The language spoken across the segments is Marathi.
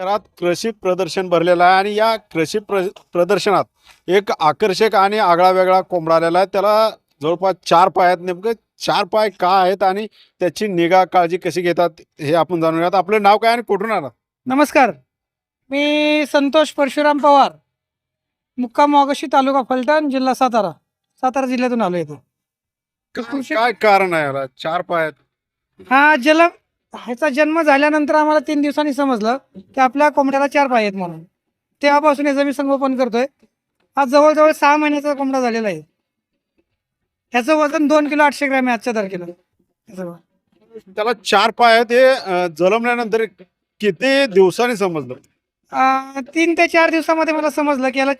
शहरात कृषी प्रदर्शन भरलेलं आहे आणि या कृषी प्र प्रदर्शनात एक आकर्षक आणि आगळा वेगळा कोंबडा आलेला आहे. त्याला जवळपास चार पाय आहेत. नेमकं चार पाय का आहेत आणि त्याची निगा काळजी कशी घेतात हे आपण जाणूयात आपलं नाव काय आणि कुठून आलं नमस्कार. मी संतोष परशुराम पवार मुक्काम मोगशी तालुका फलटण जिल्हा सातारा. सातारा जिल्ह्यातून आलो येतो काय- काय कारण आहे याला? चार पाय आहेत. हा जल ह्याचा जन्म झाल्यानंतर आम्हाला तीन दिवसांनी समजलं की आपल्या कोंबड्याला चार पाय आहेत म्हणून. तेव्हापासून याचं मी संगोपन करतोय. हा जवळजवळ सहा महिन्याचा कोंबडा झालेला आहे. ह्याचं वजन दोन किलो आठशे ग्रॅम आहे आजच्या तारखेला ह्याचं. त्याला चार पाय आहेत हे अं, जन्मल्यानंतर किती दिवसांनी समजलं? अं, तीन ते चार दिवसामध्ये मला समजलं की याला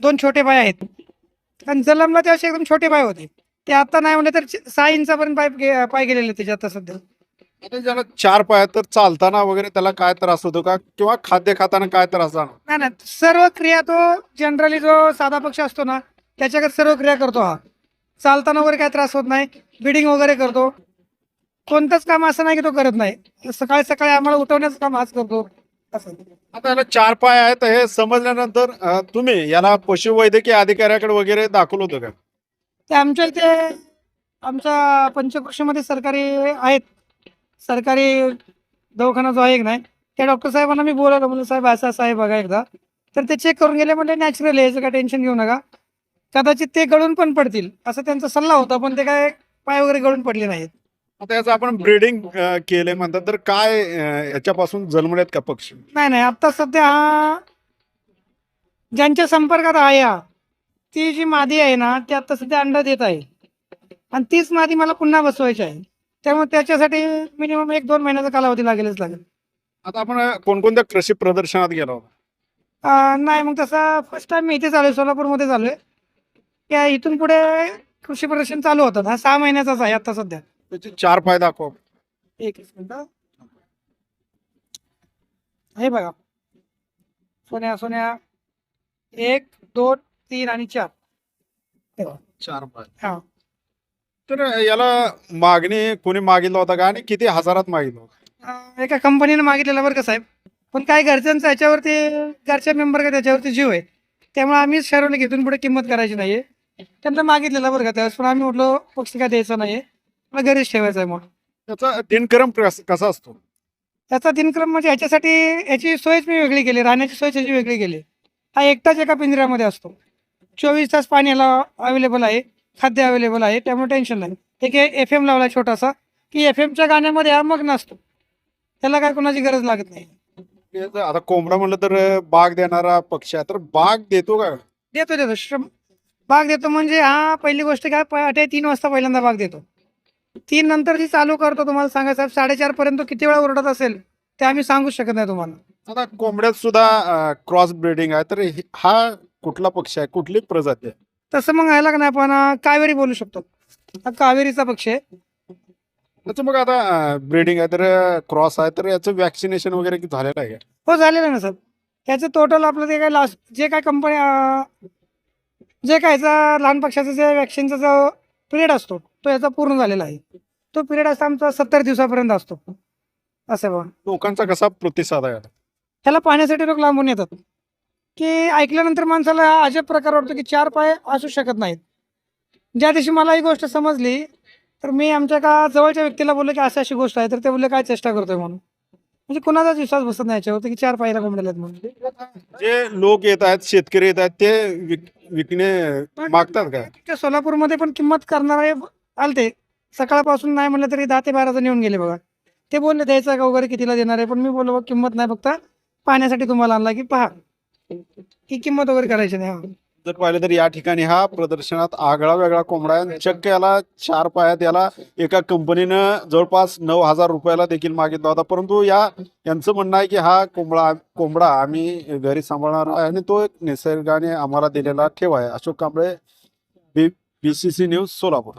दोन छोटे पाय आहेत. कारण जलमला तेव्हा एकदम छोटे पाय होते. ते आता नाही म्हणले तर च- सहा इंचापर्यंत पाय गे- पाय गेलेले त्याचे आता सध्या. ज्याला चार पाय आहेत तर चालताना वगैरे त्याला काय त्रास होतो का? किंवा खाद्य खाताना काय त्रास जाणवतो? नाही नाही. सर्व क्रिया तो जनरली जो साधा पक्ष असतो ना त्याच्याकडे सर्व क्रिया करतो हा. चालताना वगैरे काय त्रास होत नाही. बिडिंग वगैरे करतो. कोणतंच काम असं नाही की तो करत नाही. सकाळी सकाळी आम्हाला उठवण्याचं काम हाच करतो. असं. आता याला चार पाय आहेत हे समजल्यानंतर अं, तुम्ही याला पशुवैद्यकीय अधिकाऱ्याकडे वगैरे दाखवलं होतं का? ते आमच्या इथे आमच्या पंचकृषीमध्ये सरकारी आहेत. सरकारी दवाखाना जो आहे की नाही त्या डॉक्टर साहेबांना मी बोलावलं. म्हणलं साहेब असं असं आहे बघा एकदा. तर ते चेक करून गेले. म्हणजे नॅचरल आहे याचं काय टेन्शन घेऊ नका. कदाचित ते गळून पण पडतील. असं त्यांचा सल्ला होता पण ते काय पाय वगैरे गळून पडले नाहीत. आता याचं आपण ब्रीडिंग केले म्हणतात. तर काय याच्यापासून जन्मलेत का पक्षी? नाही नाही. आत्ता सध्या हा ज्यांच्या संपर्कात आहे हा ती जी मादी आहे ना ती आत्ता सध्या अंडा देत आहे. आणि तीच मादी मला पुन्हा बसवायची आहे. त्यामुळे त्याच्यासाठी मिनिमम एक दोन महिन्याचा कालावधी लागेलच लागेल. आता आपण अं, कोणकोणत्या कृषी प्रदर्शनात गेलो? अं, नाही मग तसा फर्स्ट टाइम मी इथे चालू सोलापूरमध्ये चालू आहे. त्या इथून पुढे कृषी प्रदर्शन चालू होतात हा सहा महिन्याचाच आहे आता सध्या. त्याचे चार पाय दाखवा. एक मिनिट हे. बघा. सोन्या सोन्या. एक दोन तीन आणि चार. चार पाय हा. तर याला मागणी कोणी मागितला होता का? आणि किती हजारात मागितलं होतं? अं, एका कंपनीने मागितलेला बरं का साहेब. पण काय घरच्यांचं याच्यावरती घरच्या मेंबर का त्याच्यावरती जीव आहे. त्यामुळे आम्हीच ठरवलं की इथून पुढे किंमत करायची नाहीये. त्यांना मागितलेला बरं का त्यावेळेस. पण आम्ही म्हटलो पक्षी काय द्यायचा नाहीये. मला घरीच ठेवायचा आहे म्हणून. त्याचा दिनक्रम कस- कसा असतो? त्याचा दिनक्रम म्हणजे ह्याच्यासाठी याची सोयच मी वेगळी केली. राहण्याची सोय त्याची वेगळी केली. हा एकटाच एका पिंजऱ्यामध्ये असतो. चोवीस तास पाणी याला अवेलेबल आहे. खाद्य अवेलेबल आहे त्यामुळे टेन्शन नाही. एक एफ एम लावला छोटासा की एफ एमच्या गाण्यामध्ये हा मग नसतो. त्याला काय कोणाची गरज लागत नाही. आता कोंबडा म्हणलं तर बाग देणारा पक्षी आहे. तर बाग देतो का? देतो देतो. श्रम बाग देतो म्हणजे हा पहिली गोष्ट काय पहाटे तीन वाजता पहिल्यांदा बाग देतो. तीन नंतर जी चालू करतो तुम्हाला सांगा साहेब साडेचार पर्यंत किती वेळा ओरडत असेल ते आम्ही सांगूच शकत नाही तुम्हाला. आता कोंबड्यात सुद्धा क्रॉस ब्रीडिंग आहे. तर हे- हा कुठला पक्षी आहे? कुठली प्रजाती आहे? तसं मग व्हायला का नाही आपण कावेरी बोलू शकतो. हा कावेरीचा पक्षी आहे. त्याचं मग आता ब्रीडिंग आहे तर क्रॉस आहे तर याचं वॅक्सिनेशन वगैरे झालेलं आहे? का? हो झालेलं ना सर याचं टोटल आपलं ते काय लास्ट जे काय कंपनी जे काय याचा लहान पक्षाचा जे वॅक्सिनचा जो पिरियड असतो तो याचा पूर्ण झालेला आहे. तो पिरियड असा आमचा सत्तर दिवसापर्यंत असतो. असं बघा. लोकांचा कसा प्रतिसाद आहे? ह्याला पाहण्यासाठी लोक लांबून येतात. की ऐकल्यानंतर माणसाला अजब प्रकार वाटतो की चार पाय असू शकत नाहीत. ज्या दिवशी मला ही गोष्ट समजली तर मी आमच्या का जवळच्या व्यक्तीला बोललो की अशी अशी गोष्ट आहे तर ते बोलले काय चेष्टा करतोय म्हणून? म्हणजे कुणाचाच विश्वास बसत नाही याच्यावरती की चार पायला कोंबड्या आहेत म्हणून. जे लोक येत आहेत शेतकरी येत आहेत ते विक- विकणे मागतात का? सोलापूरमध्ये पण किंमत करणारे आलते. सकाळपासून नाही म्हणलं तरी दहा ते बारा जण येऊन गेले बघा. ते बोलले द्यायचं का वगैरे कितीला देणार आहे? पण मी बोललो बघ किंमत नाही फक्त पाहण्यासाठी तुम्हाला आणला की पहा. किंमत वगैरे करायची नाही हा. जर पाहिलं तर या ठिकाणी हा प्रदर्शनात आगळा वेगळा कोंबडा आहे. चक्क याला चार पायात याला एका कंपनीनं जवळपास नऊ हजार रुपयाला देखील मागितला होता. परंतु या यांचं म्हणणं आहे की हा कोंबडा कोंबडा आम्ही घरी सांभाळणार आहे आणि तो एक निसर्गाने आम्हाला दिलेला ठेव आहे. Ashok Kamble B B C C news Solapur.